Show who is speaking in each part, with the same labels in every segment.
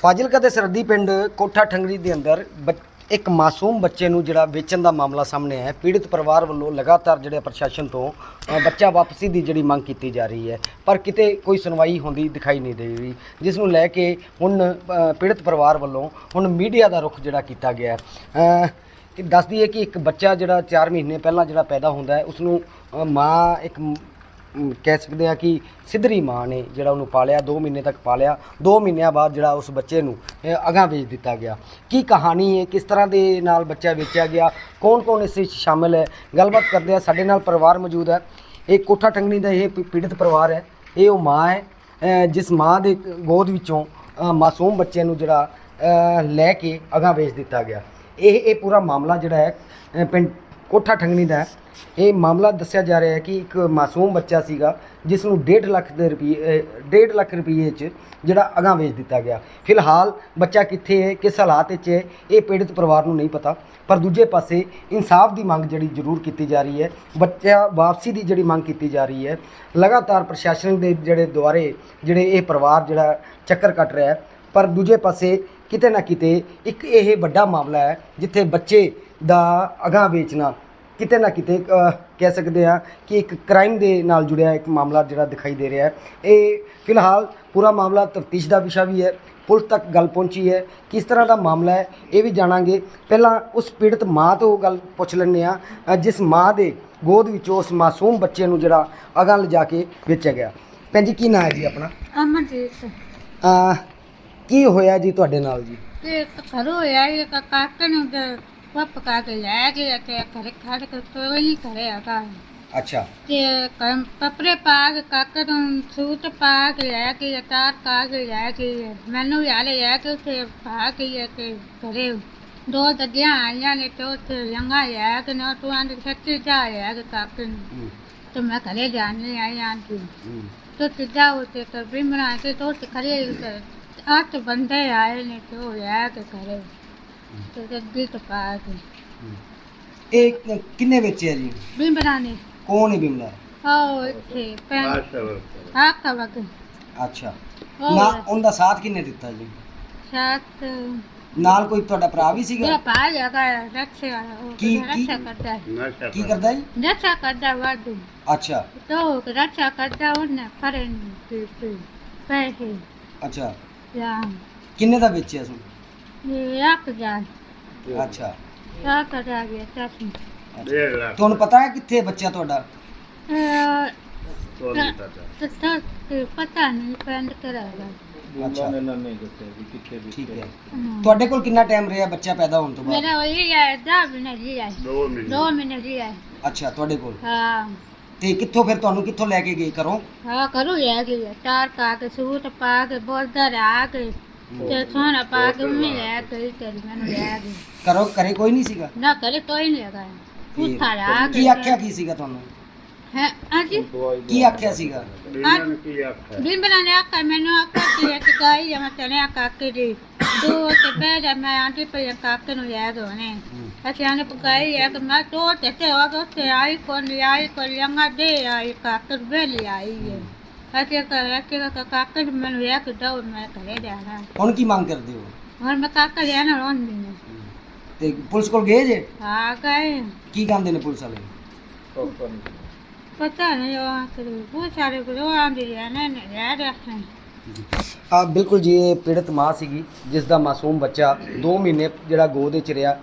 Speaker 1: ਫਾਜ਼ਿਲਕਾ ਦੇ ਸਰਹੱਦੀ ਪਿੰਡ ਕੋਠਾ ਠੰਗਰੀ ਦੇ ਅੰਦਰ ਬੱਚ- ਇੱਕ ਮਾਸੂਮ ਬੱਚੇ ਨੂੰ ਜਿਹੜਾ ਵੇਚਣ ਦਾ ਮਾਮਲਾ ਸਾਹਮਣੇ ਆਇਆ ਹੈ। ਪੀੜਿਤ ਪਰਿਵਾਰ ਵੱਲੋਂ ਲਗਾਤਾਰ ਜਿਹੜੇ ਪ੍ਰਸ਼ਾਸਨ ਤੋਂ ਬੱਚਾ ਵਾਪਸੀ ਦੀ ਜਿਹੜੀ ਮੰਗ ਕੀਤੀ ਜਾ ਰਹੀ ਹੈ ਪਰ ਕਿਤੇ ਕੋਈ ਸੁਣਵਾਈ ਹੁੰਦੀ ਦਿਖਾਈ ਨਹੀਂ ਦੇ ਰਹੀ ਜਿਸ ਨੂੰ ਲੈ ਕੇ ਹੁਣ ਅ, ਪੀੜਿਤ ਪਰਿਵਾਰ ਵੱਲੋਂ ਹੁਣ ਮੀਡੀਆ ਦਾ ਰੁਖ ਜਿਹੜਾ ਕੀਤਾ ਗਿਆ ਹੈ ਕਿ ਦੱਸਦੀ ਹੈ ਕਿ ਇੱਕ ਬੱਚਾ ਜਿਹੜਾ 4 ਮਹੀਨੇ ਪਹਿਲਾਂ ਜਿਹੜਾ ਪੈਦਾ ਹੁੰਦਾ ਹੈ ਉਸ ਨੂੰ ਮਾਂ ਇੱਕ ਕਹਿ ਸਕਦੇ ਆ ਕਿ ਸਿੱਧਰੀ ਮਾਂ ਨੇ ਜਿਹੜਾ ਉਹਨੂੰ ਪਾਲਿਆ 2 ਮਹੀਨੇ ਤੱਕ ਪਾਲਿਆ 2 ਮਹੀਨਿਆਂ ਬਾਅਦ ਜਿਹੜਾ ਉਸ ਬੱਚੇ ਨੂੰ ਅ, ਅਗਾਂਹ ਵੇਚ ਦਿੱਤਾ ਗਿਆ। ਕੀ ਕਹਾਣੀ ਹੈ ਕਿਸ ਤਰ੍ਹਾਂ ਦੇ ਨਾਲ ਬੱਚਾ ਵੇਚਿਆ ਗਿਆ ਕੌਣ ਕੌਣ ਇਸ ਵਿੱਚ ਸ਼ਾਮਿਲ ਹੈ? ਗੱਲਬਾਤ ਕਰਦੇ ਆ ਸਾਡੇ ਨਾਲ ਪਰਿਵਾਰ ਮੌਜੂਦ ਹੈ। ਇਹ ਕੋਠਾ ਟੰਗਣੀ ਦਾ ਇਹ ਪੀੜਤ ਪਰਿਵਾਰ ਹੈ। ਇਹ ਉਹ ਮਾਂ ਹੈ ਜਿਸ ਮਾਂ ਦੇ ਗੋਦ ਵਿੱਚੋਂ ਮਾਸੂਮ ਬੱਚੇ ਨੂੰ ਜਿਹੜਾ ਲੈ ਕੇ ਅਗਾਂਹ ਵੇਚ ਦਿੱਤਾ ਗਿਆ। ਇਹ ਇਹ ਪੂਰਾ ਮਾਮਲਾ ਜਿਹੜਾ ਹੈ ਪਿੰਡ ਕੋਠਾ ਠੰਗਣੀ ਦਾ ਇਹ ਮਾਮਲਾ ਦੱਸਿਆ ਜਾ ਰਿਹਾ ਹੈ ਕਿ ਇੱਕ ਮਾਸੂਮ ਬੱਚਾ ਸੀਗਾ ਜਿਸ ਨੂੰ 1.5 ਲੱਖ ਦੇ ਰੁਪਏ 1.5 ਲੱਖ ਰੁਪਏ 'ਚ ਜਿਹੜਾ ਅਗਾਂਹ ਵੇਚ ਦਿੱਤਾ ਗਿਆ। ਫਿਲਹਾਲ ਬੱਚਾ ਕਿੱਥੇ ਹੈ, ਕਿਸ ਹਾਲਾਤ ਵਿੱਚ ਹੈ, ਇਹ ਪੀੜਤ ਪਰਿਵਾਰ ਨੂੰ ਨਹੀਂ ਪਤਾ। ਪਰ ਦੂਜੇ ਪਾਸੇ ਇਨਸਾਫ ਦੀ ਮੰਗ ਜਿਹੜੀ ਜ਼ਰੂਰ ਕੀਤੀ ਜਾ ਰਹੀ ਹੈ, ਬੱਚਾ ਵਾਪਸੀ ਦੀ ਜਿਹੜੀ ਮੰਗ ਕੀਤੀ ਜਾ ਰਹੀ ਹੈ, ਲਗਾਤਾਰ ਪ੍ਰਸ਼ਾਸਨ ਦੇ ਜਿਹੜੇ ਦੁਆਰੇ, ਜਿਹੜੇ ਇਹ ਪਰਿਵਾਰ ਜਿਹੜਾ ਚੱਕਰ ਕੱਟ ਰਿਹਾ ਹੈ। ਪਰ ਦੂਜੇ ਪਾਸੇ ਕਿਤੇ ਨਾ ਕਿਤੇ ਇੱਕ ਇਹ ਵੱਡਾ ਮਾਮਲਾ ਹੈ ਜਿੱਥੇ ਬੱਚੇ ਦਾ ਅਗਾਂਹ ਵੇਚਣਾ ਕਿਤੇ ਨਾ ਕਿਤੇ ਕਹਿ ਸਕਦੇ ਆ ਕਿ ਇੱਕ ਕ੍ਰਾਈਮ ਦੇ ਨਾਲ ਜੁੜਿਆ ਇੱਕ ਮਾਮਲਾ ਜਿਹੜਾ ਦਿਖਾਈ ਦੇ ਰਿਹਾ ਹੈ। ਇਹ ਫਿਲਹਾਲ ਪੂਰਾ ਮਾਮਲਾ ਤਫਤੀਸ਼ ਦਾ ਵਿਸ਼ਾ ਵੀ ਹੈ ਪੁਲਿਸ ਤੱਕ ਗੱਲ ਪਹੁੰਚੀ ਹੈ। ਕਿਸ ਤਰ੍ਹਾਂ ਦਾ ਮਾਮਲਾ ਹੈ ਇਹ ਵੀ ਜਾਣਾਂਗੇ। ਪਹਿਲਾਂ ਉਸ ਪੀੜਤ ਮਾਂ ਤੋਂ ਗੱਲ ਪੁੱਛ ਲੈਂਦੇ ਆ ਜਿਸ ਮਾਂ ਦੇ ਗੋਦ ਵਿੱਚੋਂ ਉਸ ਮਾਸੂਮ ਬੱਚੇ ਨੂੰ ਜਿਹੜਾ ਅਗਾਂਹ ਲਿਜਾ ਕੇ ਵੇਚਿਆ ਗਿਆ। ਭੈਣ ਜੀ ਕੀ ਨਾਂ ਹੈ ਜੀ ਆਪਣਾ?
Speaker 2: ਅਮਰਜੀਤ
Speaker 1: ਅ, ਕੀ ਹੋਇਆ ਜੀ ਤੁਹਾਡੇ ਨਾਲ ਜੀ?
Speaker 2: ਤੇ ਘਰੋਂ ਲੈ ਕੇ ਤੇ ਘਰ ਖੜ ਲੈ ਦੋ ਦਗਿਆ ਆਈਆਂ ਨੇ ਤੇ ਉੱਥੇ ਲੰਗਾ ਆ ਕਿ ਨਾ ਤੂੰ ਆਂ ਸੱਚੀ ਜਾ ਆ ਕਿ ਕਾਕੇ ਤੇ ਮੈਂ ਘਰੇ ਜਾਣੇ ਆਈ ਆਂ
Speaker 1: ਤੇ
Speaker 2: ਤੇ ਜਾ ਉੱਥੇ ਤੇ ਬਿਮਰਾ ਤੇ ਤੋਂ ਘਰੇ ਆ ਬੰਦੇ ਆਏ ਨੇ ਤੇ ਉਹ ਆ ਕੇ ਕਰੇ ਤੇ ਗੱਡੀ ਟਪਾ
Speaker 1: ਕੇ। ਇਹ ਕਿੰਨੇ ਬੱਚੇ ਆ ਜੀ?
Speaker 2: ਵੀ ਬਣਾਣੇ
Speaker 1: ਕੌਣ ਹੈ ਬਿਮਲਾ
Speaker 2: ਆਓ ਇੱਥੇ ਪੈਨ ਆ ਕਵਕ
Speaker 1: ਅੱਛਾ। ਨਾ ਉਹਦਾ ਸਾਥ ਕਿੰਨੇ ਦਿੱਤਾ ਜੀ?
Speaker 2: ਸਾਥ
Speaker 1: ਨਾਲ ਕੋਈ ਤੁਹਾਡਾ ਭਰਾ ਵੀ ਮੇਰਾ ਸੀਗਾ
Speaker 2: ਪਾ ਜਾਗਾ ਰੱਖੇ ਵਾਲਾ
Speaker 1: ਉਹ
Speaker 2: ਕੀ-
Speaker 1: ਕੀ?
Speaker 2: ਕਰਦਾ ਹੈ।
Speaker 1: ਕੀ ਕਰਦਾ। ਜੀ?
Speaker 2: ਰੱਖਿਆ ਕਰਦਾ ਵਾਦੂ
Speaker 1: ਅੱਛਾ।
Speaker 2: ਤੋ ਰੱਖਿਆ ਕਰਦਾ ਉਹਨੇ ਫਰਨ ਤੇ ਪੈਸੇ।
Speaker 1: ਅੱਛਾ।
Speaker 2: ਜਾਂ
Speaker 1: ਕਿੰਨੇ ਦਾ ਵੇਚਿਆ ਸੁਣ
Speaker 2: ਇਹ ਰੱਖ ਜਾਂ
Speaker 1: ਅੱਛਾ।
Speaker 2: ਆ ਕਰਿਆ ਗਿਆ ਚਾਚੀ ਡੇਢ ਲੱਖ।
Speaker 1: ਤੁਹਾਨੂੰ ਪਤਾ ਹੈ ਕਿੱਥੇ ਬੱਚਾ ਤੁਹਾਡਾ?
Speaker 2: ਅਹ, ਸੋਰੀ ਚਾਚਾ ਤੱਥਾ ਪਤਾ ਨਹੀਂ ਪੈਂਡ ਕਰਾਗਾ
Speaker 1: ਅੱਛਾ।
Speaker 3: ਉਹਨਾਂ ਨੇ ਦੱਸਿਆ ਵੀ ਕਿੱਥੇ ਵੀ
Speaker 1: ਠੀਕ ਹੈ। ਤੁਹਾਡੇ ਕੋਲ ਕਿੰਨਾ ਟਾਈਮ ਰਿਹਾ ਬੱਚਾ ਪੈਦਾ ਹੋਣ ਤੋਂ ਬਾਅਦ?
Speaker 2: ਮੇਰਾ ਉਹੀ ਹੈ ਦਾ ਬਿਨਾ ਜੀ ਹੈ। 2 ਮਹੀਨੇ। ਦੋ ਮਹੀਨੇ ਜੀ ਹੈ।
Speaker 1: ਅੱਛਾ ਤੁਹਾਡੇ ਕੋਲ?
Speaker 2: ਹਾਂ।
Speaker 1: ਤੇ ਕਿੱਥੋਂ ਫਿਰ ਤੁਹਾਨੂੰ ਕਿੱਥੋਂ ਲੈ ਕੇ ਗਏ ਘਰੋਂ?
Speaker 2: ਹਾਂ ਘਰੋਂ ਲੈ ਕੇ ਗਏ। ਟਾਰ ਪਾ ਕੇ ਸੂਟ ਪਾ ਕੇ ਬੋਲਦਾ ਆ ਕੇ ਤੇ ਸੋਨਾ ਪਾ ਕੇ ਮੈਂ ਲੈ ਕੇ ਤੇਰੀ ਮੈਨੂੰ ਲੈ
Speaker 1: ਗਈ। ਘਰੋਂ ਘਰੇ ਕੋਈ ਨਹੀਂ ਸੀਗਾ?
Speaker 2: ਨਾ ਘਰੇ ਕੋਈ ਨਹੀਂ ਲਗਾਇਆ ਪੁੱਠਾ ਰਾ
Speaker 1: ਕੀ ਆਖਿਆ ਕੀ ਸੀਗਾ ਤੁਹਾਨੂੰ?
Speaker 2: ਹੈ ਹਾਂਜੀ?
Speaker 1: ਕੀ ਆਖਿਆ ਸੀਗਾ?
Speaker 2: ਦਿਨ ਬਣਾ ਨੇ ਆਖਿਆ ਮੈਨੂੰ ਆਖਿਆ ਕਿ ਇੱਕ ਗਾਈ ਜਮਾ ਤਨੇ ਆਖਿਆ ਕਿ તો કે બેડા મેં આંટી પેલા કાકીનું યાદ હોને પછી આને પકાવી યાદ મેં તો તે તે ઓગસ્ટે આવી કોની આવી કોની અંગા દે આવી કાકર બેલી આવી अच्छे कर अच्छे का काका जी मैंने वे के दौर में करे
Speaker 1: जाना कौन की मांग करते
Speaker 2: हो और मैं काका जाना रोन
Speaker 1: दिन ते पुलिस को गए
Speaker 2: जे हां
Speaker 1: गए की काम देने पुलिस
Speaker 2: वाले पता नहीं वो पूछ सारे को आंदे जाना नहीं याद रखना
Speaker 1: ਆ ਬਿਲਕੁਲ ਜੀ ਇਹ ਪੀੜਤ ਮਾਂ ਸੀਗੀ ਜਿਸ ਦਾ ਮਾਸੂਮ ਬੱਚਾ 2 ਮਹੀਨੇ ਜਿਹੜਾ ਗੋਦ ਵਿੱਚ ਰਿਹਾ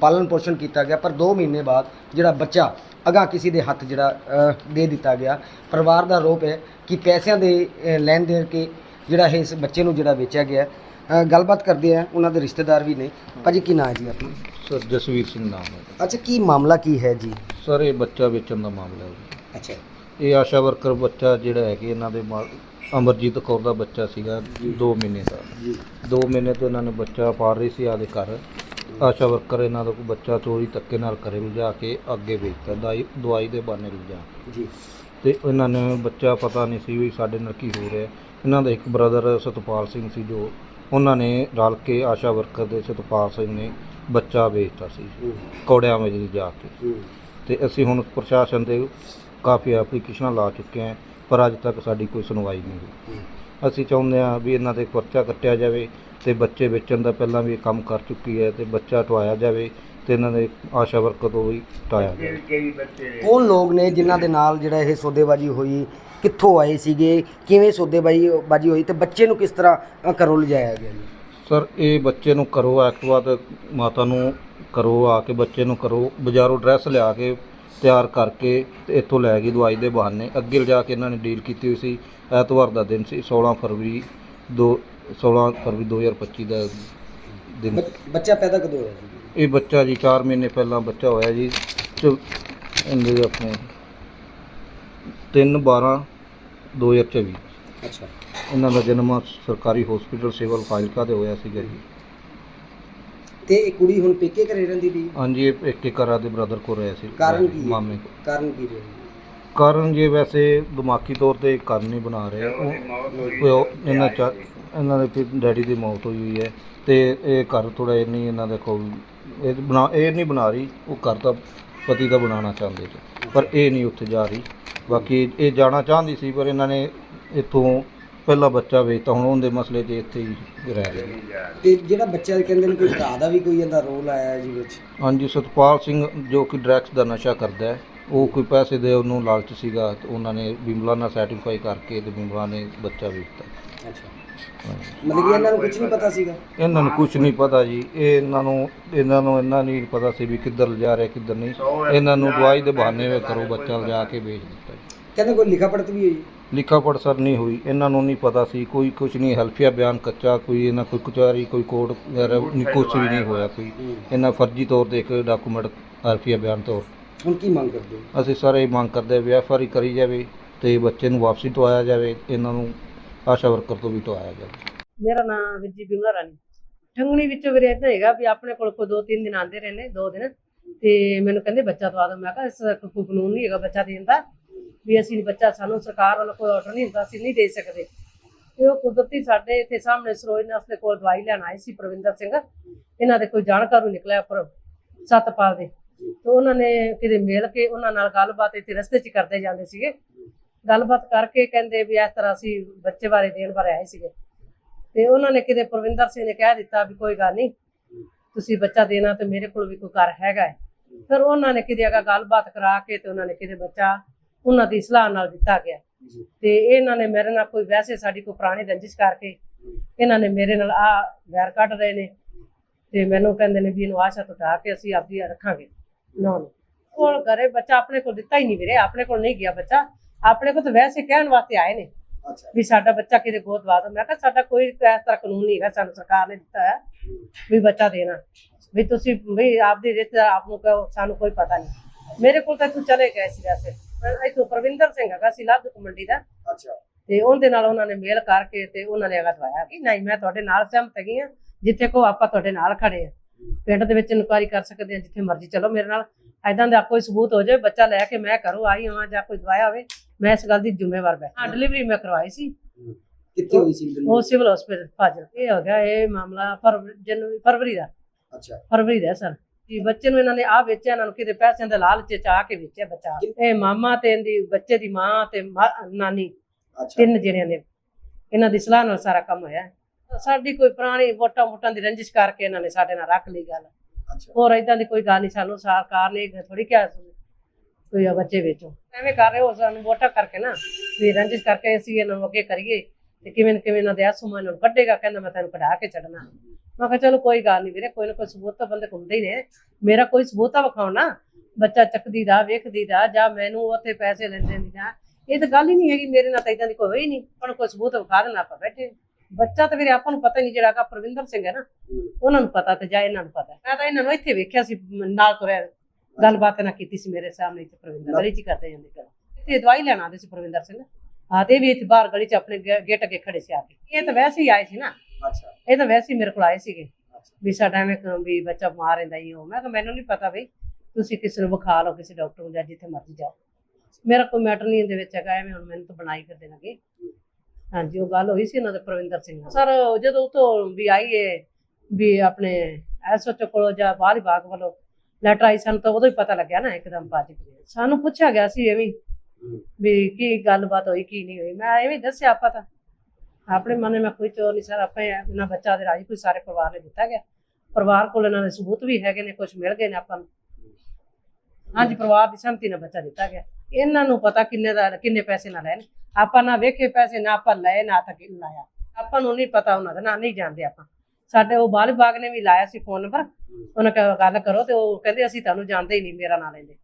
Speaker 1: ਪਾਲਣ ਪੋਸ਼ਣ ਕੀਤਾ ਗਿਆ ਪਰ 2 ਮਹੀਨੇ ਬਾਅਦ ਜਿਹੜਾ ਬੱਚਾ ਅਗਾ ਕਿਸੇ ਦੇ ਹੱਥ ਜਿਹੜਾ ਦੇ ਦਿੱਤਾ ਗਿਆ। ਪਰਿਵਾਰ ਦਾ ਆਰੋਪ ਹੈ ਕਿ ਪੈਸਿਆਂ ਦੇ ਲੈਣ ਦੇਣ ਕੇ ਜਿਹੜਾ ਇਸ ਬੱਚੇ ਨੂੰ ਜਿਹੜਾ ਵੇਚਿਆ ਗਿਆ। ਗੱਲਬਾਤ ਕਰਦੇ ਆ ਉਹਨਾਂ ਦੇ ਰਿਸ਼ਤੇਦਾਰ ਵੀ ਨੇ। ਭਾਜੀ ਕੀ ਨਾਂ ਹੈ ਜੀ ਆਪਣਾ?
Speaker 3: ਸਰ ਜਸਵੀਰ ਸਿੰਘ ਨਾਮ ਹੈ।
Speaker 1: ਅੱਛਾ ਕੀ ਮਾਮਲਾ ਕੀ ਹੈ ਜੀ?
Speaker 3: ਸਰ ਇਹ ਬੱਚਾ ਵੇਚਣ ਦਾ ਮਾਮਲਾ ਹੈ ਜੀ।
Speaker 1: ਅੱਛਾ।
Speaker 3: ਇਹ ਆਸ਼ਾ ਵਰਕਰ ਬੱਚਾ ਜਿਹੜਾ ਹੈ ਕਿ ਇਹਨਾਂ ਦੇ ਅਮਰਜੀਤ ਕੌਰ ਦਾ ਬੱਚਾ ਸੀਗਾ 2 ਮਹੀਨੇ ਦਾ।
Speaker 1: ਜੀ।
Speaker 3: 2 ਮਹੀਨੇ ਤੋਂ ਇਹਨਾਂ ਨੇ ਬੱਚਾ ਪਾਲ ਰਹੀ ਸੀ ਆਦੇ ਘਰ। ਆਸ਼ਾ ਵਰਕਰ ਇਹਨਾਂ ਦਾ ਕੋਈ ਬੱਚਾ ਚੋਰੀ ਧੱਕੇ ਨਾਲ ਘਰੇ ਲਿਜਾ ਕੇ ਅੱਗੇ ਵੇਚਦਾ ਦਵਾਈ ਦਵਾਈ ਦੇ ਬਹਾਨੇ ਲਿਜਾ
Speaker 1: ਜੀ।
Speaker 3: ਤੇ ਇਹਨਾਂ ਨੇ ਬੱਚਾ ਪਤਾ ਨਹੀਂ ਸੀ ਵੀ ਸਾਡੇ ਨਾਲ ਕੀ ਹੋ ਰਿਹਾ। ਇਹਨਾਂ ਦਾ ਇੱਕ ਬ੍ਰਦਰ ਸਤਪਾਲ ਸਿੰਘ ਸੀ ਜੋ ਉਹਨਾਂ ਨੇ ਰਲ ਕੇ ਆਸ਼ਾ ਵਰਕਰ ਦੇ ਸਤਪਾਲ ਸਿੰਘ ਨੇ ਬੱਚਾ ਵੇਚਤਾ ਸੀ। ਕੌੜਿਆਂ ਵਿੱਚ ਜਾ ਕੇ। ਤੇ ਅਸੀਂ ਹੁਣ ਪ੍ਰਸ਼ਾਸਨ ਦੇ ਕਾਫੀ ਐਪਲੀਕੇਸ਼ਨਾਂ ਲਾ ਚੁੱਕੇ ਹਾਂ। ਪਰ ਅੱਜ ਤੱਕ ਸਾਡੀ ਕੋਈ ਸੁਣਵਾਈ ਨਹੀਂ ਹੋਈ। ਅਸੀਂ ਚਾਹੁੰਦੇ ਹਾਂ ਵੀ ਇਹਨਾਂ ਦੇ ਪਰਚਾ ਕੱਟਿਆ ਜਾਵੇ ਤੇ ਬੱਚੇ ਵੇਚਣ ਦਾ ਪਹਿਲਾਂ ਵੀ ਇਹ ਕੰਮ ਕਰ ਚੁੱਕੀ ਹੈ ਤੇ ਬੱਚਾ ਟਵਾਇਆ ਜਾਵੇ ਤੇ ਇਹਨਾਂ ਦੇ ਆਸ਼ਾ ਵਰਕਰ ਤੋਂ ਵੀ ਟਾਇਆ ਜਾਵੇ।
Speaker 1: ਕੌਣ ਲੋਕ ਨੇ ਜਿਨ੍ਹਾਂ ਦੇ ਨਾਲ ਜਿਹੜਾ ਇਹ ਸੌਦੇਬਾਜ਼ੀ ਹੋਈ? ਕਿੱਥੋਂ ਆਏ ਸੀਗੇ? ਕਿਵੇਂ ਸੌਦੇਬਾਜ਼ੀ ਬਾਜੀ ਹੋਈ ਤੇ ਬੱਚੇ ਨੂੰ ਕਿਸ ਤਰ੍ਹਾਂ ਅ, ਘਰੋਂ ਲਿਜਾਇਆ ਗਿਆ ਜੀ?
Speaker 3: ਸਰ ਇਹ ਬੱਚੇ ਨੂੰ ਕਰੋ ਐਕਟਿਵਾ ਤੇ ਮਾਤਾ ਨੂੰ ਕਰੋ ਆ ਕੇ ਬੱਚੇ ਨੂੰ ਕਰੋ ਬਾਜ਼ਾਰੋਂ ਡਰੈਸ ਲਿਆ ਕੇ ਤਿਆਰ ਕਰਕੇ ਤੇ ਇੱਥੋਂ ਲੈ ਗਈ ਦਵਾਈ ਦੇ ਬਹਾਨੇ। ਅੱਗੇ ਲਿਜਾ ਕੇ ਇਹਨਾਂ ਨੇ ਡੀਲ ਕੀਤੀ ਹੋਈ ਸੀ। ਐਤਵਾਰ ਦਾ ਦਿਨ ਸੀ 16 ਫਰਵਰੀ ਦੋ 16 ਫਰਵਰੀ 2025 ਦਾ ਦਿਨ।
Speaker 1: ਬੱਚ- ਬੱਚਾ ਪੈਦਾ ਕਦੋਂ ਹੋਇਆ ਸੀ?
Speaker 3: ਇਹ ਬੱਚਾ ਜੀ 4 ਮਹੀਨੇ ਪਹਿਲਾਂ ਬੱਚਾ ਹੋਇਆ ਜੀ। ਚ- ਇਹਦੇ ਆਪਣੇ 3 12 2024
Speaker 1: ਅੱਛਾ।
Speaker 3: ਇਹਨਾਂ ਦਾ ਜਨਮ ਸਰਕਾਰੀ ਹਸਪੀਟਲ ਸਿਵਲ ਫਾਜ਼ਿਲਕਾ ਦੇ ਹੋਇਆ ਸੀਗਾ ਜੀ।
Speaker 1: ਤੇ ਇਹ ਕੁੜੀ ਹੁਣ ਪੇਕੇ ਘਰੇ ਰਹਿੰਦੀ ਸੀ
Speaker 3: ਹਾਂਜੀ ਇਹ ਇੱਕ ਇੱਕ ਘਰਾਂ ਦੇ ਬ੍ਰਦਰ ਕੋ ਰਿਹਾ ਸੀ
Speaker 1: ਕਾਰਨ ਕੀ ਹੈ?
Speaker 3: ਮਾਮੇ ਕੋ
Speaker 1: ਕਾਰਨ ਕੀ ਰਿਹਾ?
Speaker 3: ਕਾਰਨ ਜੇ ਵੈਸੇ ਦਿਮਾਗੀ ਤੌਰ ਤੇ ਘਰ ਨਹੀਂ ਬਣਾ ਰਹੇ। ਉਹ ਉਹ ਇਹਨਾਂ ਚ ਇਹਨਾਂ ਦੇ ਪਿ- ਡੈਡੀ ਦੀ ਮੌਤ ਹੋਈ ਹੋਈ ਹੈ ਤੇ ਇਹ ਘਰ ਥੋੜਾ ਨਹੀਂ ਇਹਨਾਂ ਦੇ ਕੋਲ ਇਹ ਬਣਾ ਇਹ ਨਹੀਂ ਬਣਾ ਰਹੀ ਉਹ ਘਰ ਤਾਂ ਪਤੀ ਦਾ ਬਣਾਉਣਾ ਚਾਹੁੰਦੇ ਸੀ। ਪਰ ਇਹ ਨਹੀਂ ਉੱਥੇ ਜਾ ਰਹੀ। ਬਾਕੀ ਇਹ ਜਾਣਾ ਚਾਹੁੰਦੀ ਸੀ ਪਰ ਇਹਨਾਂ ਨੇ ਇੱਥੋਂ ਪਹਿਲਾ ਬੱਚਾ ਵੇਚਤਾ ਹੁਣ ਉਹਦੇ ਮਸਲੇ 'ਚ ਇੱਥੇ ਹੀ ਰਹਿ ਰਹੇ।
Speaker 1: ਤੇ ਜਿਹੜਾ ਬੱਚਾ ਕਹਿੰਦੇ ਨੇ ਕੋਈ ਭਰਾ ਦਾ ਵੀ ਕੋਈ ਇਹਦਾ ਰੋਲ ਆਇਆ ਹੈ ਜੀ ਵਿੱਚ?
Speaker 3: ਹਾਂਜੀ ਸਤਪਾਲ ਸਿੰਘ ਜੋ ਕਿ ਡਰੈਗਸ ਦਾ ਨਸ਼ਾ ਕਰਦਾ ਹੈ ਉਹ ਕੋਈ ਪੈਸੇ ਦੇ ਉਹਨੂੰ ਲਾਲਚ ਸੀਗਾ ਤੇ ਉਹਨਾਂ ਨੇ ਬਿਮਲਾ ਨਾਲ ਸਰਟੀਫਾਈ ਕਰਕੇ ਤੇ ਬਿਮਲਾ ਨੇ ਬੱਚਾ ਵੇਚਤਾ।
Speaker 1: ਅੱਛਾ। ਮਤਲਬ ਕਿ ਇਹਨਾਂ ਨੂੰ ਕੁਝ ਨਹੀਂ ਪਤਾ ਸੀਗਾ?
Speaker 3: ਇਹਨਾਂ ਨੂੰ ਕੁਝ ਨਹੀਂ ਪਤਾ ਜੀ। ਇਹ ਇਹਨਾਂ ਨੂੰ ਇਹਨਾਂ ਨੂੰ ਇੰਨਾ ਨਹੀਂ ਪਤਾ ਸੀ ਵੀ ਕਿੱਧਰ ਲਿਜਾ ਰਿਹਾ ਕਿੱਧਰ ਨਹੀਂ। ਇਹਨਾਂ ਨੂੰ ਦਵਾਈ ਦੇ ਬਹਾਨੇ ਵੇ ਕਰੋ ਬੱਚਾ ਲਿਜਾ ਕੇ ਵੇਚ ਦਿੱਤਾ ਜੀ।
Speaker 1: ਕਹਿੰਦੇ ਕੋਈ ਲਿਖਾ ਪੜਤ ਵੀ ਹੋਈ
Speaker 3: ਲਿਖਾ ਪੜ ਸਰ ਨਹੀਂ ਹੋਈ ਇਹਨਾਂ ਨੂੰ ਨਹੀਂ ਪਤਾ ਸੀ ਕੋਈ ਕੁਝ ਨਹੀਂ ਹਲਫੀਆ ਬਿਆਨ ਕੱਚਾ ਕੋਈ ਇਹਨਾਂ ਕੋਈ ਕਚਹਿਰੀ ਕੋਈ ਕੋਰਟ ਵਗੈਰਾ ਨਹੀਂ ਕੁਝ ਵੀ ਨਹੀਂ ਹੋਇਆ ਕੋਈ। ਇਹਨਾਂ ਫਰਜ਼ੀ ਤੌਰ ਤੇ ਇੱਕ ਡਾਕੂਮੈਂਟ ਹਲਫੀਆ ਬਿਆਨ ਤੌਰ।
Speaker 1: ਹੁਣ ਕੀ ਮੰਗ ਕਰਦੇ ਹੋ?
Speaker 3: ਅਸੀਂ ਸਾਰੇ ਇਹ ਮੰਗ ਕਰਦੇ ਹਾਂ ਵੀ ਐਫ ਆਰ ਆਈ ਕਰੀ ਜਾਵੇ ਤੇ ਬੱਚੇ ਨੂੰ ਵਾਪਸੀ ਤੋਂ ਆਇਆ ਜਾਵੇ ਇਹਨਾਂ ਨੂੰ ਆਸ਼ਾ ਵਰਕਰ ਤੋਂ ਵੀ ਤੋਂ ਆਇਆ ਜਾਵੇ।
Speaker 4: ਮੇਰਾ ਨਾਮ ਵਿਜੀ ਬਿਮਲਾ ਰਾਣੀ। ਠੰਗਣੀ ਵਿੱਚੋਂ ਵੀਰੇ ਏਦਾਂ ਹੈਗਾ ਵੀ ਆਪਣੇ ਕੋਲ ਕੋਈ ਦੋ ਤਿੰਨ ਦਿਨ ਆਂਦੇ ਰਹੇ ਨੇ ਦੋ ਦਿਨ। ਤੇ ਮੈਨੂੰ ਕਹਿੰਦੇ ਬੱਚਾ ਦਵਾ ਦਿਓ। ਮੈਂ ਕਿਹਾ ਇਸ ਕੋਈ ਕਾਨੂੰਨ ਨਹੀਂ ਹੈਗਾ ਬੱਚਾ ਦੇਣ ਦਾ। ਵੀ ਅਸੀਂ ਬੱਚਾ ਸਾਨੂੰ ਸਰਕਾਰ ਵੱਲੋਂ ਕੋਈ ਆਰਡਰ ਨਹੀਂ ਹੁੰਦਾ ਅਸੀਂ ਨਹੀਂ ਦੇ ਸਕਦੇ। ਤੇ ਉਹ ਕੁਦਰਤੀ ਸਾਡੇ ਇੱਥੇ ਸਾਹਮਣੇ ਸਰੋਜ ਨਸ ਦੇ ਕੋਲ ਦਵਾਈ ਲੈਣ ਆਏ ਸੀ ਪ੍ਰਵਿੰਦਰ ਸਿੰਘ। ਇਹਨਾਂ ਦੇ ਕੋਈ ਜਾਣਕਾਰੂ ਨਿਕਲਿਆ ਪਰ ਸਤਪਾਲ ਦੇ। ਤੇ ਉਹਨਾਂ ਨੇ ਕਿਤੇ ਮਿਲ ਕੇ ਉਹਨਾਂ ਨਾਲ ਗੱਲਬਾਤ ਇੱਥੇ ਰਸਤੇ 'ਚ ਕਰਦੇ ਜਾਂਦੇ ਸੀਗੇ। ਗੱਲਬਾਤ ਕਰਕੇ ਕਹਿੰਦੇ ਵੀ ਇਸ ਤਰ੍ਹਾਂ ਅਸੀਂ ਬੱਚੇ ਬਾਰੇ ਦੇਣ ਬਾਰੇ ਆਏ ਸੀਗੇ। ਤੇ ਉਹਨਾਂ ਨੇ ਕਿਤੇ ਪ੍ਰਵਿੰਦਰ ਸਿੰਘ ਨੇ ਕਹਿ ਦਿੱਤਾ ਵੀ ਕੋਈ ਗੱਲ ਨਹੀਂ, ਤੁਸੀਂ ਬੱਚਾ ਦੇਣਾ ਤੇ ਮੇਰੇ ਕੋਲ ਵੀ ਕੋਈ ਘਰ ਹੈਗਾ ਫਿਰ ਉਹਨਾਂ ਨੇ ਕਿਤੇ ਅਗਾ ਗੱਲਬਾਤ ਕਰਾ ਕੇ ਤੇ ਉਹਨਾਂ ਨੇ ਕਿਤੇ ਬੱਚਾ ਉਹਨਾਂ ਦੀ ਸਲਾਹ ਨਾਲ ਦਿੱਤਾ ਗਿਆ। ਤੇ ਇਹਨਾਂ ਨੇ ਮੇਰੇ ਨਾਲ ਕੋਈ ਵੈਸੇ ਸਾਡੀ ਕੋਈ ਪੁਰਾਣੀ ਰੰਜਿਸ਼ ਕਰਕੇ ਇਹਨਾਂ ਨੇ ਮੇਰੇ ਨਾਲ ਆ ਵੈਰ ਕੱਢ ਰਹੇ ਨੇ। ਤੇ ਮੈਨੂੰ ਕਹਿੰਦੇ ਨੇ ਵੀ ਇਹਨੂੰ ਆਸ਼ਾ ਤੋਂ ਢਾ ਕੇ ਅਸੀਂ ਆਪਦੀ ਰੱਖਾਂਗੇ। ਨਾ ਨੂੰ। ਕੋਲ ਘਰੇ ਬੱਚਾ ਆਪਣੇ ਕੋਲ ਦਿੱਤਾ ਹੀ ਨਹੀਂ ਵੀਰੇ ਆਪਣੇ ਕੋਲ ਨਹੀਂ ਗਿਆ ਬੱਚਾ। ਆਪਣੇ ਕੋਲ ਤਾਂ ਵੈਸੇ ਕਹਿਣ ਵਾਸਤੇ ਆਏ ਨੇ। ਵੀ ਸਾਡਾ ਬੱਚਾ ਕਿਤੇ ਗੋਦ ਦਵਾ ਦਿਓ ਮੈਂ ਕਿਹਾ ਸਾਡਾ ਕੋਈ ਇਸ ਤਰ੍ਹਾਂ ਕਾਨੂੰਨ ਨਹੀਂ ਹੈਗਾ ਸਾਨੂੰ ਸਰਕਾਰ ਨੇ ਦਿੱਤਾ ਹੈ ਵੀ ਬੱਚਾ ਦੇਣਾ। ਵੀ ਤੁਸੀਂ ਵੀ ਆਪਦੀ ਰਿਸ਼ਤੇ ਆਪ ਨੂੰ ਕਹੋ ਸਾਨੂੰ ਕੋਈ ਪਤਾ ਨਹੀਂ। ਮੇਰੇ ਕੋਲ ਤਾਂ ਤੂੰ ਚਲੇ ਗਏ ਸੀ ਵੈਸੇ। ਇੱਥੋਂ ਪ੍ਰਵਿੰਦਰ ਸਿੰਘ ਹੈਗਾ ਸੀ ਲੱਭ ਮੰਡੀ ਦਾ।
Speaker 1: ਅੱਛਾ।
Speaker 4: ਤੇ ਉਹਦੇ ਨਾਲ ਉਹਨਾਂ ਨੇ ਮੇਲ ਕਰਕੇ ਤੇ ਉਹਨਾਂ ਨੇ ਅਗਾ ਦਵਾਇਆ ਕਿ ਨਹੀਂ ਮੈਂ ਤੁਹਾਡੇ ਨਾਲ ਸਹਿਮਤ ਹੈਗੀ ਆ ਜਿੱਥੇ ਕੋ ਆਪਾਂ ਤੁਹਾਡੇ ਨਾਲ ਖੜੇ ਆ ਪਿੰਡ ਦੇ ਵਿੱਚ ਇਨਕੁਆਰੀ ਕਰ ਸਕਦੇ ਆ ਜਿੱਥੇ ਮਰਜ਼ੀ ਚਲੋ ਮੇਰੇ ਨਾਲ। ਐਦਾਂ ਦਾ ਕੋਈ ਸਬੂਤ ਹੋ ਜਾਵੇ ਬੱਚਾ ਲੈ ਕੇ ਮੈਂ ਘਰੋਂ ਆਈ ਹਾਂ ਜਾਂ ਕੋਈ ਦਵਾਇਆ ਹੋਵੇ ਮੈਂ ਇਸ ਗੱਲ ਦੀ ਜ਼ਿੰਮੇਵਾਰ ਬੈ ਹਾਂ। ਡਿਲੀਵਰੀ ਮੈਂ ਕਰਵਾਈ ਸੀ।
Speaker 1: ਕਿੱਥੇ ਹੋਈ ਸੀ
Speaker 4: ਉਹ ਸਿਵਲ ਹਸਪੀਟਲ ਫਾਜ਼ਿਲ ਇਹ ਹੋ ਗਿਆ ਇਹ ਮਾਮਲਾ ਫਰਵਰੀ ਜਨਵਰੀ ਫਰਵਰੀ ਦਾ।
Speaker 1: ਅੱਛਾ।
Speaker 4: ਫਰਵਰੀ ਦਾ ਸਰ। ਜੀ ਬੱਚੇ ਨੂੰ ਇਹਨਾਂ ਨੇ ਆ ਵੇਚਿਆ ਇਹਨਾਂ ਨੂੰ ਕਿਤੇ ਪੈਸਿਆਂ ਦੇ ਲਾਲਚ ਚ ਆ ਕੇ ਵੇਚਿਆ ਬੱਚਾ। ਇਹ ਮਾਮਾ ਤੇ ਇਹਦੀ ਬੱਚੇ ਦੀ ਮਾਂ ਤੇ ਨਾਨੀ ਤਿੰਨ ਜਣਿਆਂ ਨੇ। ਇਹਨਾਂ ਦੀ ਸਲਾਹ ਨਾਲ ਸਾਰਾ ਕੰਮ ਹੋਇਆ। ਸਾਡੀ ਕੋਈ ਪੁਰਾਣੀ ਵੋਟਾਂ ਵੋਟਾਂ ਦੀ ਰੰਜਿਸ਼ ਕਰਕੇ ਇਹਨਾਂ ਨੇ ਸਾਡੇ ਨਾਲ ਰੱਖ ਲਈ ਗੱਲ। ਹੋਰ ਇਦਾਂ ਦੀ ਕੋਈ ਗੱਲ ਨਹੀਂ ਸਾਨੂੰ ਸਰਕਾਰ ਨੇ ਥੋੜੀ ਕਿਹਾ ਕੋਈ ਆ ਬੱਚੇ ਵੇਚੋ। ਐਵੇਂ ਕਰ ਰਹੇ ਹੋ ਸਾਨੂੰ ਵੋਟਾਂ ਕਰਕੇ ਨਾ ਵੀ ਰੰਜਿਸ਼ ਕਰਕੇ ਅਸੀਂ ਇਹਨਾਂ ਨੂੰ ਅੱਗੇ ਕਰੀਏ। ਤੇ ਕਿਵੇਂ ਨਾ ਕਿਵੇਂ ਇਹਨਾਂ ਦੇ ਆਸੂ ਇਹਨਾਂ ਨੂੰ ਕੱਢੇਗਾ ਕਹਿੰਦਾ ਮੈਂ ਤੈਨੂੰ ਕਢਾ ਕੇ ਛੱਡਣਾ ਮੈਂ ਕਿਹਾ ਚਲੋ ਕੋਈ ਗੱਲ ਨਹੀਂ ਵੀਰੇ ਕੋਈ ਨਾ ਕੋਈ ਸਬੂਤ ਤਾਂ ਬੰਦੇ ਘੁੰਮਦੇ ਹੀ ਨੇ। ਮੇਰਾ ਕੋਈ ਸਬੂਤ ਤਾਂ ਵਿਖਾਉਣਾ ਬੱਚਾ ਚੱਕਦੀ ਦਾ ਵੇਖਦੀ ਦਾ ਜਾਂ ਮੈਨੂੰ ਉੱਥੇ ਪੈਸੇ ਲੈਂਦੇ ਦੀ ਦਾ ਇਹ ਤਾਂ ਗੱਲ ਹੀ ਨਹੀਂ ਹੈਗੀ ਮੇਰੇ ਨਾਲ ਤਾਂ ਇਦਾਂ ਦੀ ਕੋਈ ਹੋਈ ਨਹੀਂ ਪਰ ਕੋਈ ਸਬੂਤ ਵਿਖਾ ਦੇਣਾ ਆਪਾਂ ਬੈਠੇ ਬੱਚਾ ਤਾਂ ਵੀਰੇ ਆਪਾਂ ਨੂੰ ਪਤਾ ਨਹੀਂ ਜਿਹੜਾ ਕਾ ਪ੍ਰਵਿੰਦਰ ਸਿੰਘ ਹੈ ਨਾ। ਉਹਨਾਂ ਨੂੰ ਪਤਾ ਤੇ ਜਾਂ ਇਹਨਾਂ ਨੂੰ ਪਤਾ। ਮੈਂ ਤਾਂ ਇਹਨਾਂ ਨੂੰ ਇੱਥੇ ਵੇਖਿਆ ਸੀ ਨਾਲ ਤੁਰਿਆ ਗੱਲਬਾਤ ਨਾ ਕੀਤੀ ਸੀ ਮੇਰੇ ਸਾਹਮਣੇ ਇੱਥੇ ਪ੍ਰਵਿੰਦਰ ਹੀ ਕਰਦੇ ਜਾਂਦੇ ਕਰ ਇੱਥੇ ਦਵਾਈ ਲੈਣ ਆਉਂਦੇ ਸੀ ਪ੍ਰਵਿੰਦਰ ਸਿੰਘ। ਇੱਥੇ ਬਾਹਰ ਗਲੀ 'ਚ ਆਪਣੇ ਗੇ- ਗੇਟ ਅੱਗੇ ਖੜੇ ਸੀ ਕੇ। ਇਹ ਤਾਂ ਵੈਸੇ ਹੀ ਆਏ ਸੀ ਨਾ।
Speaker 1: ਅੱਛਾ।
Speaker 4: ਇਹ ਤਾਂ ਵੈਸੇ ਹੀ ਮੇਰੇ ਕੋਲ ਆਏ ਸੀਗੇ। ਵੀ ਸਾਡਾ ਐਵੇਂ ਕ- ਵੀ ਬੱਚਾ ਬਿਮਾਰ ਰਹਿੰਦਾ ਹੀ ਹੋ ਮੈਂ ਕਿਹਾ ਮੈਨੂੰ ਨਹੀਂ ਪਤਾ ਬਈ ਤੁਸੀਂ ਕਿਸੇ ਨੂੰ ਵਿਖਾ ਲਓ ਕਿਸੇ ਡਾਕਟਰ ਨੂੰ ਜਾਂ ਜਿੱਥੇ ਮਰਜ਼ੀ ਜਾਓ। ਮੇਰਾ ਕੋਈ ਮੈਟਰ ਨਹੀਂ ਇਹਦੇ ਵਿੱਚ ਹੈਗਾ ਐਵੇਂ ਹੁਣ ਮੈਨੂੰ ਤਾਂ ਬਣਾਈ ਕਰ ਦੇਣਗੇ। ਹਾਂਜੀ ਉਹ ਗੱਲ ਹੋਈ ਸੀ ਇਹਨਾਂ ਦੇ ਪ੍ਰਵਿੰਦਰ ਸਿੰਘ ਨਾਲ। ਸਰ ਜਦੋਂ ਉਤੋਂ ਵੀ ਆਈਏ ਵੀ ਆਪਣੇ ਐਸਓਚ ਕੋਲੋਂ ਜਾਂ ਬਾਹਰ ਵਿਭਾਗ ਵੱਲੋਂ ਲੈਟਰ ਆਈ ਸਾਨੂੰ ਤਾਂ ਉਦੋਂ ਹੀ ਪਤਾ ਲੱਗਿਆ ਨਾ ਇੱਕਦਮ ਬਾਜੀ ਸਾਨੂੰ ਪੁੱਛਿਆ ਗਿਆ ਸੀ ਐਵੇਂ ਵੀ ਕੀ ਗੱਲਬਾਤ ਹੋਈ, ਕੀ ਨਹੀਂ ਹੋਈ। ਮੈਂ ਇਹ ਵੀ ਦੱਸਿਆ ਆਪਾਂ ਤਾਂ। ਆਪਣੇ ਮਨ ਮੈਂ ਕੋਈ ਚੋਰ ਨਹੀਂ ਸਰ, ਆਪਾਂ ਇਹਨਾਂ ਬੱਚਾ ਦੇ ਰਾਜੀ ਕੋਈ ਸਾਰੇ ਪਰਿਵਾਰ ਨੇ ਦਿੱਤਾ ਗਿਆ। ਪਰਿਵਾਰ ਕੋਲ ਇਹਨਾਂ ਦੇ ਸਬੂਤ ਵੀ ਹੈਗੇ ਨੇ ਕੁਝ ਮਿਲ ਗਏ ਨੇ ਆਪਾਂ ਨੂੰ। ਹਾਂਜੀ, ਪਰਿਵਾਰ ਦੀ ਸੰਮਤੀ ਨਾਲ ਬੱਚਾ ਦਿੱਤਾ ਗਿਆ। ਇਹਨਾਂ ਨੂੰ ਪਤਾ ਕਿੰਨੇ ਦਾ, ਕਿੰਨੇ ਪੈਸੇ ਨਾਲ ਲੈਣ। ਆਪਾਂ ਨਾ ਵੇਖੇ ਪੈਸੇ, ਨਾ ਆਪਾਂ ਲਏ, ਨਾ ਤੱਕ ਲਾਇਆ। ਆਪਾਂ ਨੂੰ ਨਹੀਂ ਪਤਾ ਉਹਨਾਂ ਦਾ, ਨਾ ਨਹੀਂ ਜਾਣਦੇ ਆਪਾਂ। ਸਾਡੇ ਉਹ ਬਾਲ ਬਾਗ ਨੇ ਵੀ ਲਾਇਆ ਸੀ ਫੋਨ ਨੰਬਰ। ਉਹਨਾਂ ਕਿਹਾ ਗੱਲ ਕਰੋ ਤੇ ਉਹ ਕਹਿੰਦੇ, ਅਸੀਂ ਤੁਹਾਨੂੰ ਜਾਣਦੇ ਹੀ ਨਹੀਂ, ਮੇਰਾ ਨਾਂ ਲੈਂਦੇ।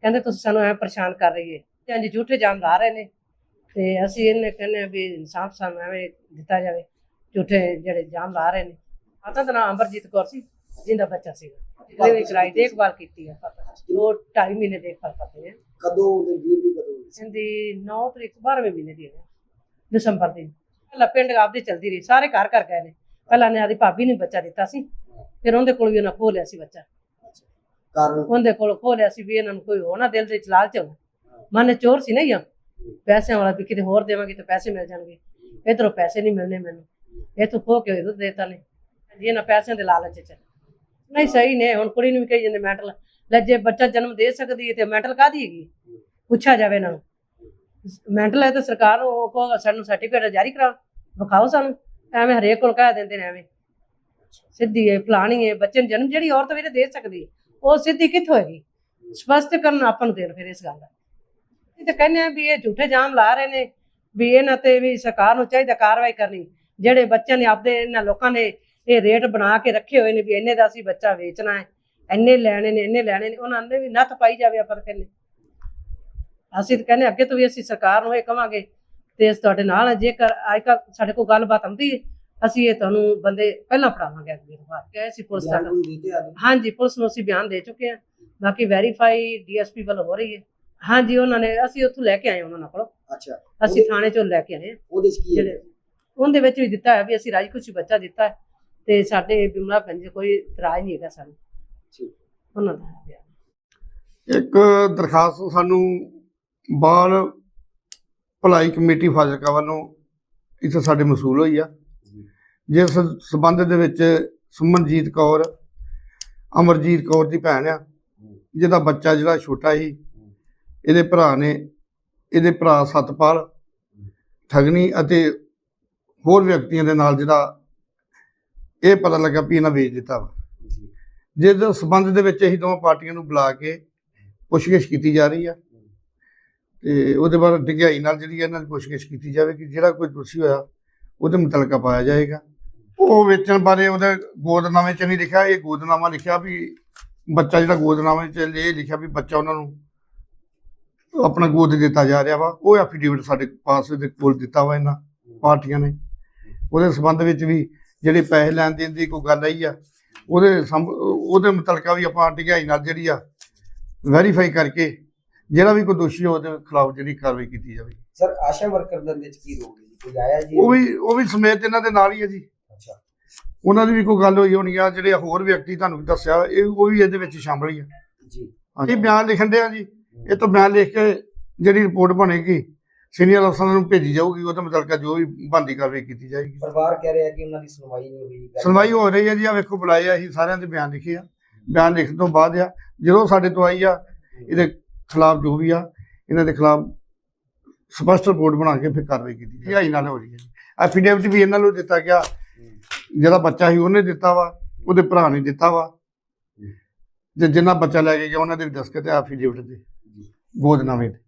Speaker 4: ਕਹਿੰਦੇ, ਤੁਸੀਂ ਸਾਨੂੰ ਐ ਪਰੇਸ਼ਾਨ ਕਰ ਰਹੀ ਹੈ ਹਾਂਜੀ ਝੂਠੇ ਜਾਮ ਲਾ ਰਹੇ ਨੇ ਤੇ ਅਸੀਂ ਇਹਨੇ ਕਹਿੰਦੇ ਆ ਵੀ ਇਨਸਾਫ ਸਾਨੂੰ ਐਵੇਂ ਦਿੱਤਾ ਜਾਵੇ ਝੂਠੇ ਜਿਹੜੇ ਜਾਮ ਲਾ ਰਹੇ ਨੇ। ਆਤਾ ਦਾ ਨਾਮ ਅਮਰਜੀਤ ਕੌਰ ਸੀ ਜਿੰਦਾ ਬੱਚਾ ਸੀਗਾ। ਡਿਲੀਵਰੀ ਕਰਾਈ ਦੇਖਭਾਲ ਕੀਤੀ ਹੈ ਉਹ ਢਾਈ ਮਹੀਨੇ ਦੇਖਭਾਲ ਕਰਦੇ ਆ
Speaker 1: ਕਦੋਂ ਉਹਦੀ ਡਿਲੀਵਰੀ ਕਦੋਂ ਸੀ?
Speaker 4: ਇਹਦੀ 9 ਤਰੀਕ 12ਵੇਂ ਮਹੀਨੇ ਦੀ ਹੈ। ਦਸੰਬਰ ਦੀ। ਪਹਿਲਾਂ ਪਿੰਡ ਆਪਦੀ ਚਲਦੀ ਰਹੀ ਸਾਰੇ ਘਰ ਘਰ ਗਏ ਨੇ। ਪਹਿਲਾਂ ਨੇ ਆਦੀ ਭਾਬੀ ਨੂੰ ਬੱਚਾ ਦਿੱਤਾ ਸੀ ਫਿਰ ਉਹਦੇ ਕੋਲ ਵੀ ਉਹਨਾਂ ਖੋਹ ਲਿਆ ਸੀ ਬੱਚਾ।
Speaker 1: ਕਾਰਨ?
Speaker 4: ਉਹਦੇ ਕੋਲ ਖੋਹ ਲਿਆ ਸੀ ਵੀ ਇਹਨਾਂ ਨੂੰ ਕੋਈ ਹੋਣਾ ਦਿਲ ਦੇ ਚਲਾਲ ਚ ਹੋਣਾ ਮਨ ਚੋਰ ਸੀ ਨਾ ਜਾਂ ਪੈਸਿਆਂ ਵਾਲਾ ਵੀ ਕਿਤੇ ਹੋਰ ਦੇਵਾਂਗੇ ਤਾਂ ਪੈਸੇ ਮਿਲ ਜਾਣਗੇ। ਇਧਰੋਂ ਪੈਸੇ ਨਹੀਂ ਮਿਲਨੇ ਮੈਨੂੰ। ਇਹ ਤੋਂ ਖੋ ਕੇ ਇਹਨੂੰ ਦੇਤਾ ਨੇ। ਜੀ ਇਹਨਾਂ ਪੈਸਿਆਂ ਦੇ ਲਾਲਚ ਚ। ਨਹੀਂ ਸਹੀ ਨੇ, ਹੁਣ ਕੁੜੀ ਨੂੰ ਵੀ ਕਹੀ ਜਾਂਦੇ ਮੈਂਟਲ। ਲੈ ਜੇ ਬੱਚਾ ਜਨਮ ਦੇ ਸਕਦੀ ਹੈ ਤੇ ਮੈਂਟਲ ਕਾਦੀ ਹੈਗੀ? ਪੁੱਛਿਆ ਜਾਵੇ ਇਹਨਾਂ ਨੂੰ। ਮੈਂਟਲ ਹੈ ਤਾਂ ਸਰਕਾਰ ਨੂੰ ਉਹ ਕਹੋ ਸਾਨੂੰ ਸਰਟੀਫਿਕੇਟ ਜਾਰੀ ਕਰਾਓ ਵਿਖਾਓ ਸਾਨੂੰ। ਐਵੇਂ ਹਰੇਕ ਕੋਲ ਕਹਿ ਦਿੰਦੇ ਨੇ ਐਵੇਂ। ਸਿੱਧੀ ਹੈ ਫਲਾਣੀ ਹੈ ਬੱਚੇ ਨੂੰ ਜਨਮ ਜਿਹੜੀ ਔਰਤ ਵੀਰੇ ਦੇ ਸਕਦੀ ਹੈ। ਉਹ ਸਿੱਧੀ ਕਿੱਥੋਂ ਹੈਗੀ? ਸਪਸ਼ਟ ਕਰਨ ਆਪਾਂ ਨੂੰ ਦੇਣ ਫਿਰ ਇਸ ਗੱਲ ਦਾ। ਤਾਂ ਕਹਿੰਦੇ ਆ ਵੀ ਇਹ ਝੂਠੇ ਜਾਮ ਲਾ ਰਹੇ ਨੇ ਵੀ ਇਹਨਾਂ ਤੇ ਵੀ ਸਰਕਾਰ ਨੂੰ ਚਾਹੀਦਾ ਕਾਰਵਾਈ ਕਰਨੀ। ਜਿਹੜੇ ਬੱਚਿਆਂ ਨੇ ਆਪਦੇ ਇਹਨਾਂ ਲੋਕਾਂ ਨੇ ਇਹ ਰੇਟ ਬਣਾ ਕੇ ਰੱਖੇ ਹੋਏ ਨੇ ਵੀ ਇੰਨੇ ਦਾ ਅਸੀਂ ਬੱਚਾ ਵੇਚਣਾ ਹੈ ਇੰਨੇ ਲੈਣੇ ਨੇ ਇੰਨੇ ਲੈਣੇ ਨੇ ਉਹਨਾਂ ਨੇ ਵੀ ਨੱਥ ਪਾਈ ਜਾਵੇ ਆਪਾਂ ਤਾਂ ਕਹਿੰਦੇ। ਅਸੀਂ ਤਾਂ ਕਹਿੰਦੇ ਅੱਗੇ ਤੋਂ ਵੀ ਅਸੀਂ ਸਰਕਾਰ ਨੂੰ ਇਹ ਕਵਾਂਗੇ ਤੇ ਅਸੀਂ ਤੁਹਾਡੇ ਨਾਲ ਹਾਂ ਜੇਕਰ ਅੱਜ ਕੱਲ੍ਹ ਸਾਡੇ ਕੋਲ ਗੱਲਬਾਤ ਆਉਂਦੀ ਹੈ ਅਸੀਂ ਇਹ ਤੁਹਾਨੂੰ ਬੰਦੇ ਪਹਿਲਾਂ ਪੜਾਵਾਂਗੇ ਅੱਗੇ ਤੋਂ ਬਾਅਦ ਗਏ ਸੀ ਪੁਲਿਸ
Speaker 1: ਆਦਮੀ
Speaker 4: ਹਾਂਜੀ ਪੁਲਿਸ ਨੂੰ ਅਸੀਂ ਬਿਆਨ ਦੇ ਚੁੱਕੇ ਹਾਂ ਬਾਕੀ ਵੈਰੀਫਾਈ ਡੀਐਸਪੀ ਵੱਲੋਂ ਹੋ ਰਹੀ ਹੈ। ਹਾਂਜੀ ਉਹਨਾਂ ਨੇ ਅਸੀਂ ਉੱਥੋਂ ਲੈ ਕੇ ਆਏ ਉਹਨਾਂ ਕੋਲੋਂ।
Speaker 1: ਅੱਛਾ।
Speaker 4: ਅਸੀਂ ਥਾਣੇ ਚੋਂ ਲੈ ਕੇ ਆਏ ਹਾਂ।
Speaker 1: ਉਹਦੇ ਚ ਕੀ ਹੈ?
Speaker 4: ਉਹਦੇ ਵਿੱਚ ਵੀ ਦਿੱਤਾ ਹੈ ਵੀ ਅਸੀਂ ਰਾਜਖੁਸ਼ੀ ਬੱਚਾ ਦਿੱਤਾ ਹੈ ਤੇ ਸਾਡੇ ਬਿਮਲਾ ਪੰਜ ਕੋਈ ਇਤਰਾਜ਼ ਨਹੀਂ ਹੈਗਾ ਸਾਨੂੰ।
Speaker 1: ਠੀਕ।
Speaker 4: ਉਹਨਾਂ ਦਾ ਹੈ।
Speaker 5: ਇੱਕ ਦਰਖਾਸਤ ਸਾਨੂੰ ਬਾਲ ਭਲਾਈ ਕਮੇਟੀ ਫਾਜ਼ਿਲਕਾ ਵੱਲੋਂ ਇੱਥੇ ਸਾਡੇ ਮਸੂਲ ਹੋਈ ਆ। ਜਿਸ ਸਬੰਧ ਦੇ ਵਿੱਚ ਸੁਮਨਜੀਤ ਕੌਰ ਅਮਰਜੀਤ ਕੌਰ ਦੀ ਭੈਣ ਆ। ਜਿਹਦਾ ਬੱਚਾ ਜਿਹੜਾ ਛੋਟਾ ਸੀ ਇਹਦੇ ਭਰਾ ਨੇ, ਇਹਦੇ ਭਰਾ ਸਤਪਾਲ ਠਗਣੀ ਅਤੇ ਹੋਰ ਵਿਅਕਤੀਆਂ ਦੇ ਨਾਲ ਜਿਹੜਾ ਇਹ ਪਤਾ ਲੱਗਾ ਵੀ ਇਹਨਾਂ ਵੇਚ ਦਿੱਤਾ ਵਾ। ਜਿਸ ਦੇ ਸਬੰਧ ਦੇ ਵਿੱਚ ਅਸੀਂ ਦੋਵਾਂ ਪਾਰਟੀਆਂ ਨੂੰ ਬੁਲਾ ਕੇ ਪੁੱਛਗਿੱਛ ਕੀਤੀ ਜਾ ਰਹੀ ਆ ਤੇ ਉਹਦੇ ਬਾਅਦ ਡਿਗਾਈ ਨਾਲ ਜਿਹੜੀ ਇਹਨਾਂ ਦੀ ਪੁੱਛਗਿੱਛ ਕੀਤੀ ਜਾਵੇ ਕਿ ਜਿਹੜਾ ਕੋਈ ਦੋਸ਼ੀ ਹੋਇਆ, ਉਹਦੇ ਮੁਤਲਕਾ ਪਾਇਆ ਜਾਏਗਾ। ਉਹ ਵੇਚਣ ਬਾਰੇ ਉਹਦੇ ਗੋਦਨਾਮੇ 'ਚ ਨਹੀਂ ਲਿਖਿਆ, ਇਹ ਗੋਦਨਾਮਾ ਲਿਖਿਆ ਵੀ ਬੱਚਾ ਜਿਹੜਾ ਗੋਦਨਾਮੇ 'ਚ ਇਹ ਲਿਖਿਆ ਵੀ ਬੱਚਾ ਉਹਨਾਂ ਨੂੰ ਆਪਣਾ ਗੋਦ ਦਿੱਤਾ ਜਾ ਰਿਹਾ ਵਾ। ਉਹ ਐਫੀਡੇਵਿਟ ਸਾਡੇ ਪਾਸ ਦੇ ਕੋਲ ਦਿੱਤਾ ਵਾ ਇਹਨਾਂ ਪਾਰਟੀਆਂ ਨੇ। ਉਹਦੇ ਸਬੰਧ ਵਿੱਚ ਵੀ ਜਿਹੜੇ ਪੈਸੇ ਲੈਣ ਦੇਣ ਦੀ ਕੋਈ ਗੱਲ ਆਈ ਆ ਉਹਦੇ ਉਹਦੇ ਮੁਤਲਕਾ ਵੀ ਆਪਾਂ ਡਿਗਾਈ ਨਾਲ ਜਿਹੜੀ ਆ ਵੈਰੀਫਾਈ ਕਰਕੇ ਜਿਹੜਾ ਵੀ ਕੋਈ ਦੋਸ਼ੀ ਹੋ ਉਹਦੇ ਖਿਲਾਫ ਜਿਹੜੀ ਕਾਰਵਾਈ ਕੀਤੀ ਜਾਵੇ।
Speaker 1: ਸਰ ਆਸ਼ਾ ਵਰਕਰ ਦੇ ਵਿੱਚ ਕੀ ਰੋਲ ਹੈ ਜੀ? ਕੋਈ ਆਇਆ ਜੀ?
Speaker 5: ਉਹ ਵੀ ਉਹ ਵੀ ਸਮੇਤ ਇਹਨਾਂ ਦੇ ਨਾਲ ਹੀ ਹੈ ਜੀ।
Speaker 1: ਅੱਛਾ।
Speaker 5: ਉਹਨਾਂ ਦੀ ਵੀ ਕੋਈ ਗੱਲ ਹੋਈ ਹੋਣੀ ਆ ਜਿਹੜੇ ਹੋਰ ਵਿਅਕਤੀ ਤੁਹਾਨੂੰ ਦੱਸਿਆ ਇਹ ਉਹ ਵੀ ਇਹਦੇ ਵਿੱਚ ਸ਼ਾਮਲ ਹੀ ਆ।
Speaker 1: ਜੀ।
Speaker 5: ਇਹ ਬਿਆਨ ਲਿਖਣ ਦੇ ਆ ਜੀ। ਇਹ ਤੋਂ ਬਿਆਨ ਲਿਖ ਕੇ ਜਿਹੜੀ ਰਿਪੋਰਟ ਬਣੇਗੀ ਸੀਨੀਅਰ ਅਫਸਰਾਂ ਨੂੰ ਭੇਜੀ ਜਾਊਗੀ ਉਹਦੇ ਮੁਤਲਕਾ ਜੋ ਵੀ ਬੰਦੀ ਕਾਰਵਾਈ ਕੀਤੀ ਜਾਏਗੀ।
Speaker 1: ਪਰਿਵਾਰ ਕਹਿ ਰਿਹਾ ਕਿ ਉਹਨਾਂ ਦੀ ਸੁਣਵਾਈ ਨਹੀਂ ਹੋਈ
Speaker 5: ਸੁਣਵਾਈ ਹੋ ਰਹੀ ਹੈ ਜੀ ਆ ਵੇਖੋ ਬੁਲਾਏ ਆ ਅਸੀਂ ਸਾਰਿਆਂ ਦੇ ਬਿਆਨ ਲਿਖੇ ਆ। ਬਿਆਨ ਲਿਖਣ ਤੋਂ ਬਾਅਦ ਆ ਜਦੋਂ ਸਾਡੇ ਤੋਂ ਆਈ ਆ ਇਹਦੇ ਖਿਲਾਫ ਜੋ ਵੀ ਆ ਇਹਨਾਂ ਦੇ ਖਿਲਾਫ ਸਪਸ਼ਟ ਰਿਪੋਰਟ ਬਣਾ ਕੇ ਫਿਰ ਕਾਰਵਾਈ ਕੀਤੀ ਜਾਈ ਨਾਲ ਹੋ ਰਹੀ ਹੈ ਐਫੀਡੇਵਿਟ ਵੀ ਇਹਨਾਂ ਨੂੰ ਦਿੱਤਾ ਗਿਆ। ਜਿਹੜਾ ਬੱਚਾ ਸੀ ਉਹਨੇ ਦਿੱਤਾ ਵਾ ਉਹਦੇ ਭਰਾ ਨੇ ਦਿੱਤਾ ਵਾ। ਤੇ ਜਿੰਨਾ ਬੱਚਾ ਲੈ ਕੇ ਗਿਆ ਉਹਨਾਂ ਦੇ ਵੀ ਦਸਤਖਤ ਆ ਐਫੀਡੇਵਿਟ ਦੇ। ਗੋਦਨਾਮੇ ਤੇ